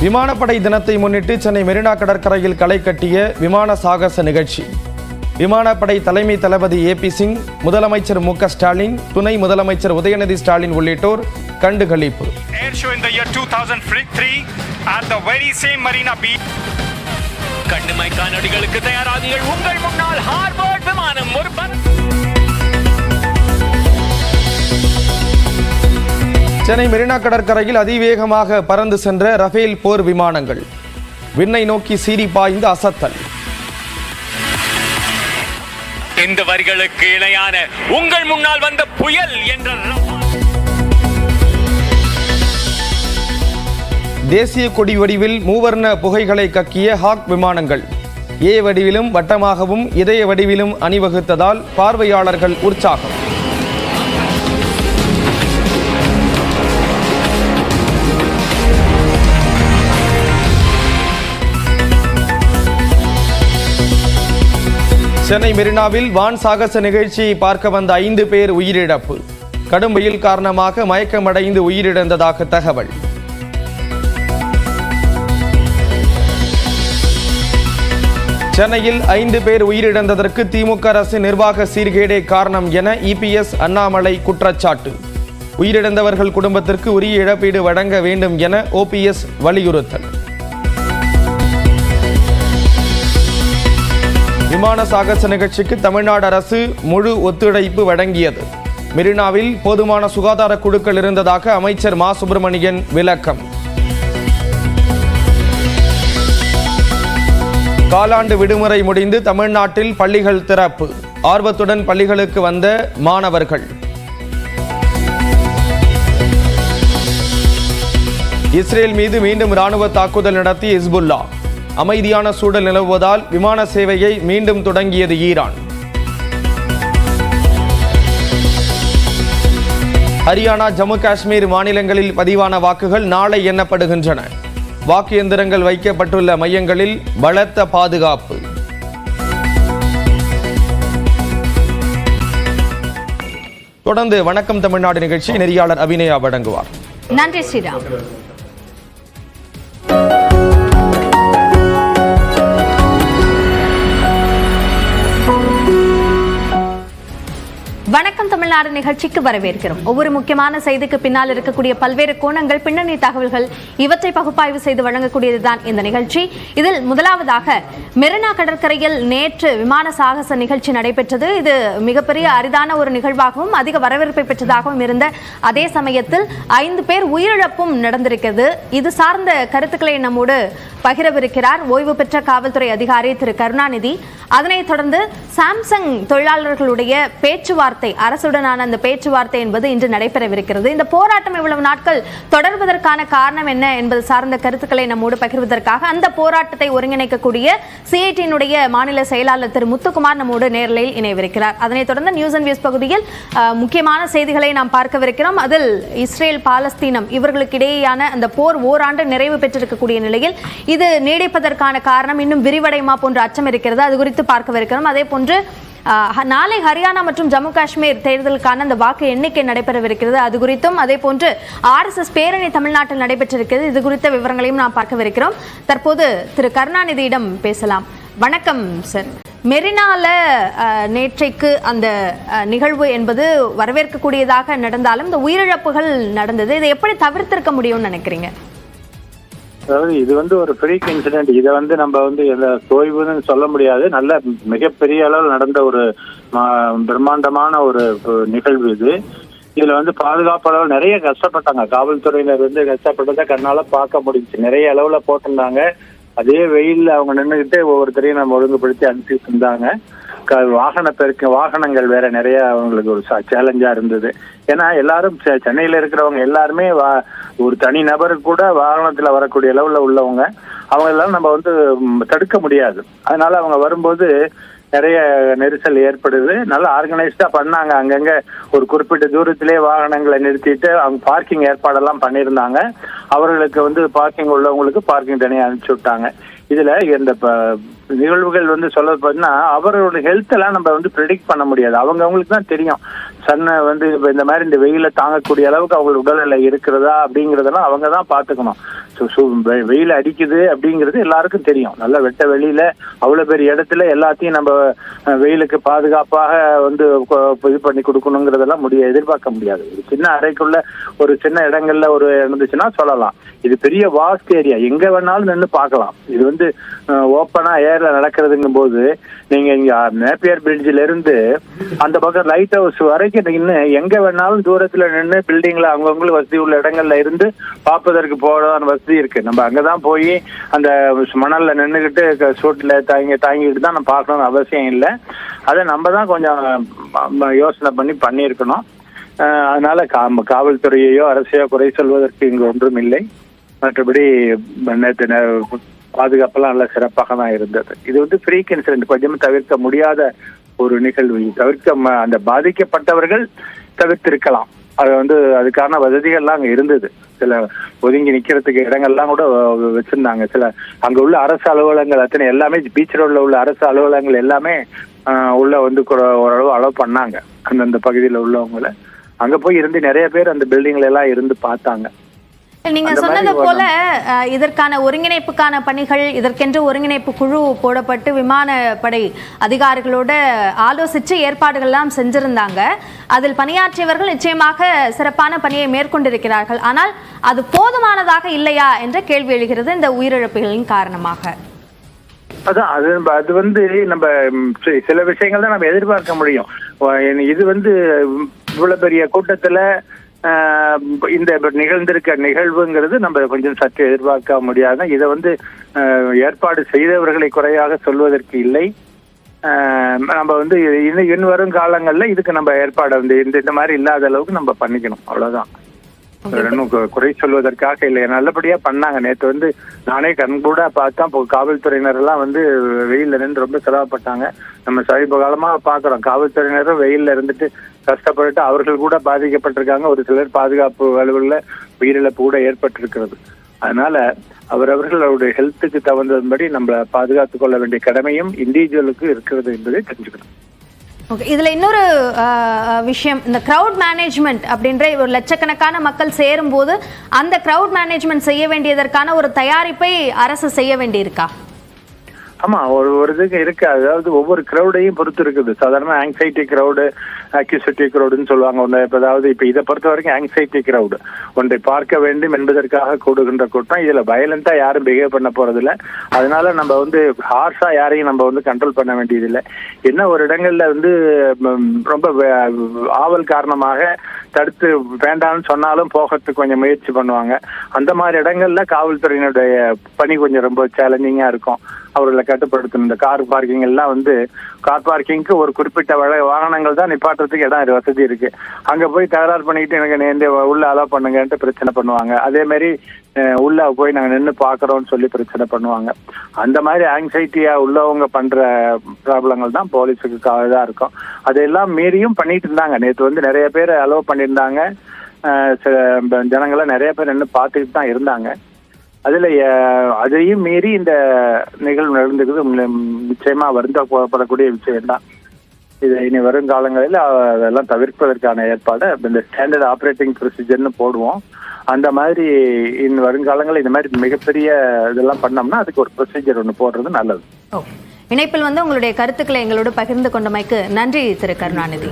விமானப்படை தினத்தை முன்னிட்டு சென்னை மெரினா கடற்கரையில் களை கட்டிய விமான சாகச நிகழ்ச்சி. விமானப்படை தலைமை தளபதி ஏ பி சிங் முதலமைச்சர் மு க ஸ்டாலின் துணை முதலமைச்சர் உதயநிதி ஸ்டாலின் உள்ளிட்டோர் கண்டுகளிப்பு. Air show in the year 2003 at the very same Marina Beach. கண்ணுமை காணொளிகளுக்கு தயாராகுங்கள். உங்கள் முன்னால் ஹார்வர்ட் விமானம் ஒரு சென்னை மெரினா கடற்கரையில் அதிவேகமாக பறந்து சென்ற ரஃபேல் போர் விமானங்கள். விண்ணை நோக்கி சீறி பாய்ந்து அசத்தல். இந்த வரிகளுக்கு இணையான உங்கள் முன்னால் வந்த புயல் என்ற தேசிய கொடி வடிவில் மூவர்ண புகைகளை கக்கிய ஹாக் விமானங்கள். ஏ வடிவிலும் வட்டமாகவும் இதய வடிவிலும் அணிவகுத்ததால் பார்வையாளர்கள் உற்சாகம். சென்னை மெரினாவில் வான் சாகச நிகழ்ச்சியை பார்க்க வந்த ஐந்து பேர் உயிரிழப்பு. கடும் வெயில் காரணமாக மயக்கமடைந்து உயிரிழந்ததாக தகவல். சென்னையில் ஐந்து பேர் உயிரிழந்ததற்கு திமுக அரசு நிர்வாக சீர்கேடே காரணம் என இபிஎஸ் அண்ணாமலை குற்றச்சாட்டு. உயிரிழந்தவர்கள் குடும்பத்திற்கு உரிய இழப்பீடு வழங்க வேண்டும் என ஓபிஎஸ் வலியுறுத்தல். விமான சாகச நிகழ்ச்சிக்கு தமிழ்நாடு அரசு முழு ஒத்துழைப்பு வழங்கியது. மெரினாவில் போதுமான சுகாதார குழுக்கள் இருந்ததாக அமைச்சர் மா. சுப்பிரமணியன் விளக்கம். காலாண்டு விடுமுறை முடிந்து தமிழ்நாட்டில் பள்ளிகள் திறப்பு. ஆர்வத்துடன் பள்ளிகளுக்கு வந்த மாணவர்கள். இஸ்ரேல் மீது மீண்டும் ராணுவ தாக்குதல் நடத்தி இஸ்புல்லா அமைதியான சூழல் நிலவுவதால் விமான சேவையை மீண்டும் தொடங்கியது ஈரான். ஹரியானா ஜம்மு காஷ்மீர் மாநிலங்களில் பதிவான வாக்குகள் நாளை எண்ணப்படுகின்றன. வாக்கு எந்திரங்கள் வைக்கப்பட்டுள்ள மையங்களில் பலத்த பாதுகாப்பு. தொடர்ந்து வணக்கம் தமிழ்நாடு நிகழ்ச்சி. நெறியாளர் அபிநயா வழங்குவார். நன்றி ஸ்ரீராம். வணக்கம் தமிழ்நாடு நிகழ்ச்சிக்கு வரவேற்கிறோம். ஒவ்வொரு முக்கியமான செய்திக்கு பின்னால் இருக்கக்கூடிய பல்வேறு கோணங்கள் பின்னணி தகவல்கள் இவற்றை பகுப்பாய்வு செய்து வழங்கக்கூடியதுதான் இந்த நிகழ்ச்சி. இதில் முதலாவதாக மெரினா கடற்கரையில் நேற்று விமான சாகச நிகழ்ச்சி நடைபெற்றது. இது மிகப்பெரிய அரிதான ஒரு நிகழ்வாகவும் அதிக வரவேற்பை பெற்றதாகவும் இருந்த அதே சமயத்தில் ஐந்து பேர் உயிரிழப்பும் நடந்திருக்கிறது. இது சார்ந்த கருத்துக்களை நம்மோடு பகிரவிருக்கிறார் ஓய்வு பெற்ற காவல்துறை அதிகாரி திரு. கருணாநிதி. அதனைத் தொடர்ந்து சாம்சங் தொழிலாளர்களுடைய பேச்சுவார்த்தை அரசுடனான அந்த பேச்சுவார்த்தை என்பது இன்று நடைபெறவிருக்கிறது. இந்த போராட்டம் இவ்வளவு நாட்கள் தொடர்வதற்கான காரணம் என்ன என்பது சார்ந்த கருத்துக்களை நம்மோடு பகிர்வதற்காக அந்த போராட்டத்தை ஒருங்கிணைக்கக்கூடிய சிஐடியினுடைய மாநில செயலாளர் திரு முத்துக்குமார் நம்மோடு நேரலையில் இணைவிருக்கிறார் அதனைத் தொடர்ந்து நியூஸ் அண்ட் வியூஸ் பகுதியில் முக்கியமான செய்திகளை நாம் பார்க்கவிருக்கிறோம். அதில் இஸ்ரேல் பாலஸ்தீனம் இவர்களுக்கு இடையேயான அந்த போர் ஓராண்டு நிறைவு பெற்றிருக்கக்கூடிய நிலையில் இது நீடிப்பதற்கான காரணம் இன்னும் விரிவடையுமா போன்ற அச்சம் இருக்கிறது. அது குறித்து பார்க்கவிருக்கிறோம். அதே போன்று நாளை ஹரியானா மற்றும் ஜம்மு காஷ்மீர் தேர்தலுக்கான அந்த வாக்கு எண்ணிக்கை நடைபெறவிருக்கிறது. அது குறித்தும் அதே போன்று ஆர்எஸ்எஸ் பேரணி தமிழ்நாட்டில் நடைபெற்றிருக்கிறது. இது குறித்த விவரங்களையும் நாம் பார்க்கவிருக்கிறோம். தற்போது திரு கருணாநிதியிடம் பேசலாம். வணக்கம் சார். மெரினால நேற்றைக்கு அந்த நிகழ்வு என்பது வரவேற்கக்கூடியதாக நடந்தாலும் இந்த உயிரிழப்புகள் நடந்தது. இதை எப்படி தவிர்த்திருக்க முடியும்னு நினைக்கிறீங்க? அதாவது இது வந்து ஒரு ஃப்ரீக் இன்சிடென்ட் இதை வந்து நம்ம வந்து எந்த தோய்வுன்னு சொல்ல முடியாது. நல்ல மிகப்பெரிய அளவில் நடந்த ஒரு பிரம்மாண்டமான ஒரு நிகழ்வு இது. இதுல வந்து பாதுகாப்பு அளவில் நிறைய கஷ்டப்பட்டாங்க. காவல்துறையினர் வந்து கஷ்டப்பட்டதை கண்ணால பார்க்க முடிஞ்சுச்சு. நிறைய அளவுல போட்டிருந்தாங்க. அதே வெயில்ல அவங்க நின்றுகிட்டு ஒவ்வொருத்தரையும் நம்ம ஒழுங்குபடுத்தி அனுப்பிட்டு இருந்தாங்க. வாகன பெருக்க வாகனங்கள் வேற நிறைய அவங்களுக்கு ஒரு சேலஞ்சா இருந்தது. ஏன்னா எல்லாரும் செ- சென்னையில இருக்கிறவங்க எல்லாருமே வா- ஒரு தனி நபருக்கு கூட வாகனத்துல வரக்கூடிய லெவல்ல உள்ளவங்க. அவங்க எல்லாம் நம்ம வந்து தடுக்க முடியாது. அதனால அவங்க வரும்போது நிறைய நெரிசல் ஏற்படுது. நல்லா ஆர்கனைஸ்டா பண்ணாங்க. அங்கங்க ஒரு குறிப்பிட்ட தூரத்திலே வாகனங்களை நிறுத்திட்டு அவங்க பார்க்கிங் ஏற்பாடெல்லாம் பண்ணியிருந்தாங்க. அவர்களுக்கு வந்து பார்க்கிங் உள்ளவங்களுக்கு பார்க்கிங் தனியாக அனுப்பிச்சு விட்டாங்க. இதுல இந்த ப- நிகழ்வுகள் வந்து சொல்ல பார்த்தீங்கன்னா அவரோட ஹெல்த் எல்லாம் நம்ம வந்து ப்ரெடிக்ட் பண்ண முடியாது. அவங்க அவங்களுக்கு தான் தெரியும். சன்னை வந்து இப்ப இந்த மாதிரி இந்த வெயில தாங்கக்கூடிய அளவுக்கு அவங்க உடல்நிலை இருக்கிறதா அப்படிங்கறதெல்லாம் அவங்க தான் பாத்துக்கணும் வெயில் அடிக்குது அப்படிங்கிறது எல்லாருக்கும் தெரியும். நல்லா வெட்ட வெளியில அவ்வளவு பெரிய இடத்துல எல்லாத்தையும் நம்ம வெயிலுக்கு பாதுகாப்பாக வந்து இது பண்ணி கொடுக்கணுங்கிறதெல்லாம் முடிய எதிர்பார்க்க முடியாது. ஒரு சின்ன அறைக்குள்ள ஒரு சின்ன இடங்கள்ல ஒரு இருந்துச்சுன்னா சொல்லலாம். இது பெரிய வாஸ்ட் ஏரியா எங்க வேணாலும் நின்று பார்க்கலாம். இது வந்து ஓப்பனா ஏர்ல நடக்கிறதுங்கும் போது நீங்க இங்க நேப்பியர் பிரிட்ஜில இருந்து அந்த பக்கம் லைட் ஹவுஸ் வரைக்கும் நின்று எங்க வேணாலும் தூரத்துல நின்று பில்டிங்ல அவங்கவுங்களுக்கு வசதி உள்ள இடங்கள்ல இருந்து பார்ப்பதற்கு போறதான வசதி இருக்கு. நம்ம அங்கதான் போய் அந்த மணல்ல நின்றுகிட்டு சூட்டில் தாங்கி தாங்கிட்டு தான் நம்ம பார்க்கணும்னு அவசியம் இல்லை. அதை நம்ம தான் கொஞ்சம் யோசனை பண்ணி பண்ணியிருக்கணும். அதனால கா- காவல்துறையையோ அரசையோ குறை சொல்வதற்கு இங்கு ஒன்றும் இல்லை. மற்றபடி நேற்று பாதுகாப்பெல்லாம் நல்ல சிறப்பாக தான் இருந்தது. இது வந்து ஃப்ரீக் இன்சிடென்ட் கொஞ்சமும் தவிர்க்க முடியாத ஒரு நிகழ்வு. தவிர்க்க அந்த பாதிக்கப்பட்டவர்கள் தவிர்த்திருக்கலாம். அது வந்து அதுக்கான வசதிகள்லாம் அங்கே இருந்தது. சில ஒதுங்கி நிக்கிறதுக்கு இடங்கள்லாம் கூட வ- வச்சிருந்தாங்க. சில அங்க உள்ள அரசு அலுவலகங்கள் அத்தனை எல்லாமே பீச் ரோட்ல உள்ள அரசு அலுவலகங்கள் எல்லாமே உள்ள வந்து ஓரளவு அலோவ் பண்ணாங்க. அந்தந்த பகுதியில உள்ளவங்களை. அங்க போய் இருந்து நிறைய பேர் அந்த பில்டிங்ல எல்லாம் இருந்து பார்த்தாங்க. நீங்க சொன்னது போல இதற்கான ஒருங்கிணைப்புக்கான பணிகள் இதற்கென்று ஒருங்கிணைப்பு குழு போடப்பட்டு விமானப்படை அதிகாரிகளோட ஆலோசிச்சு ஏற்பாடுகள்லாம் செஞ்சிருந்தாங்க. அதில் பணியாற்றியவர்கள் நிச்சயமாக சிறப்பான பணியை மேற்கொண்டிருக்கிறார்கள். ஆனால் அது போதுமானதாக இல்லையா என்ற கேள்வி எழுகிறது இந்த உயிரிழப்புகளின் காரணமாக. அதான் அது அது வந்து நம்ம சில விஷயங்கள் தான் நம்ம எதிர்பார்க்க முடியும். இது வந்து இவ்வளவு பெரிய கூட்டத்துல இந்த நிகழ்ந்திருக்க நிகழ்வுங்கிறது நம்ம கொஞ்சம் சற்று எதிர்பார்க்க முடியாது. இதை வந்து ஏற்பாடு செய்தவர்களை குறையாக சொல்வதற்கு இல்லை. நம்ம வந்து இன்னும் இனி வரும் காலங்கள்ல இதுக்கு நம்ம ஏற்பாடு வந்து இந்த இந்த மாதிரி இல்லாத அளவுக்கு நம்ம பண்ணிக்கணும். அவ்வளவுதான். இன்னும் குறை சொல்வதற்காக இல்லை. நல்லபடியா பண்ணாங்க. நேத்து வந்து நானே கண்கூட பார்த்தா இப்போ காவல்துறையினர் எல்லாம் வந்து வெயில்ல நின்று ரொம்ப சிரமப்பட்டாங்க நம்ம சமீப காலமா பாக்குறோம் காவல்துறையினரும் வெயில்ல இருந்துட்டு கஷ்டப்பட்டு அவர்கள் கூட பாதிக்கப்பட்டிருக்காங்க. ஒரு சிலர் பாதுகாப்பு அலுவலில் உயிரிழப்பு கூட ஏற்பட்டிருக்கிறது. அதனால அவரவர்களுடைய ஹெல்த்துக்கு தகுந்தபடி நம்மள பாதுகாத்துக் கொள்ள வேண்டிய கடமையும் இண்டிவிஜுவலுக்கு இருக்கிறது என்பதை தெரிஞ்சுக்கணும். ஓகே இதுல இன்னொரு விஷயம். இந்த க்ரௌட் மேனேஜ்மெண்ட் அப்படின்ற ஒரு லட்சக்கணக்கான மக்கள் சேரும்போது அந்த க்ரௌட் மேனேஜ்மெண்ட் செய்ய வேண்டியதற்கான ஒரு தயாரிப்பை அரசு செய்ய வேண்டியிருக்கா? ஆமா ஒரு ஒரு இதுக்கு இருக்கு. அதாவது ஒவ்வொரு கிரௌடையும் பொறுத்து இருக்குது. சாதாரண ஆங்ஸைட்டி கிரௌடு அக்யூசிட்டி கிரௌடுன்னு சொல்லுவாங்க ஒன்று இப்போ அதாவது இப்போ இதை பொறுத்த வரைக்கும் ஆங்ஸைட்டி கிரௌடு ஒன்றை பார்க்க வேண்டும் என்பதற்காக கூடுகின்ற கூட்டம் இதுல வயலண்டா யாரும் பிஹேவ் பண்ண போறதில்ல. அதனால நம்ம வந்து ஹார்ஷா யாரையும் நம்ம வந்து கண்ட்ரோல் பண்ண வேண்டியதில்லை. என்ன ஒரு இடங்கள்ல வந்து ரொம்ப ஆவல் காரணமாக தடுத்து வேண்டாம்னு சொன்னாலும் போகிறதுக்கு கொஞ்சம் முயற்சி பண்ணுவாங்க. அந்த மாதிரி இடங்கள்ல காவல்துறையினுடைய பணி கொஞ்சம் ரொம்ப சேலஞ்சிங்கா இருக்கும். அவர்களை கட்டுப்படுத்தணும். இந்த கார் பார்க்கிங் எல்லாம் வந்து கார் பார்க்கிங்க்கு ஒரு குறிப்பிட்ட வழ வாகனங்கள் தான் நிப்பாட்டுறதுக்கு இடம் வசதி இருக்கு. அங்க போய் தகராறு பண்ணிட்டு எனக்கு நேர்ந்து உள்ள அலோவ் பண்ணுங்கன்ட்டு பிரச்சனை பண்ணுவாங்க. அதே மாதிரி உள்ள போய் நாங்க நின்று பாக்குறோம்னு சொல்லி பிரச்சனை பண்ணுவாங்க. அந்த மாதிரி ஆங்ஸைட்டியா உள்ளவங்க பண்ற ப்ராப்ளங்கள் தான் போலீஸுக்கு இதா இருக்கும். அதையெல்லாம் மீறியும் பண்ணிட்டு இருந்தாங்க. நேற்று வந்து நிறைய பேர் அலோவ் பண்ணியிருந்தாங்க. சில ஜனங்களை நிறைய பேர் நின்று பார்த்துக்கிட்டு தான் இருந்தாங்க. அதுல அதையும் மீறி இந்த நிகழ்வு நடந்துக்குது உம், நிச்சயமா வருந்தப்படக்கூடிய விஷயம் தான் இது இனி வரும் காலங்களில் அதெல்லாம் தவிர்ப்பதற்கான ஏற்பாடு. இந்த ஸ்டாண்டர்ட் ஆப்ரேட்டிங் ப்ரொசீஜர்னு போடுவோம். அந்த மாதிரி இனி வருங்காலங்களில் இந்த மாதிரி மிகப்பெரிய இதெல்லாம் பண்ணோம்னா அதுக்கு ஒரு ப்ரொசீஜர் ஒன்று போடுறது நல்லது. இணைப்பில் வந்து உங்களுடைய கருத்துக்களை எங்களோடு பகிர்ந்து கொண்டமைக்கு நன்றி திரு. கருணாநிதி.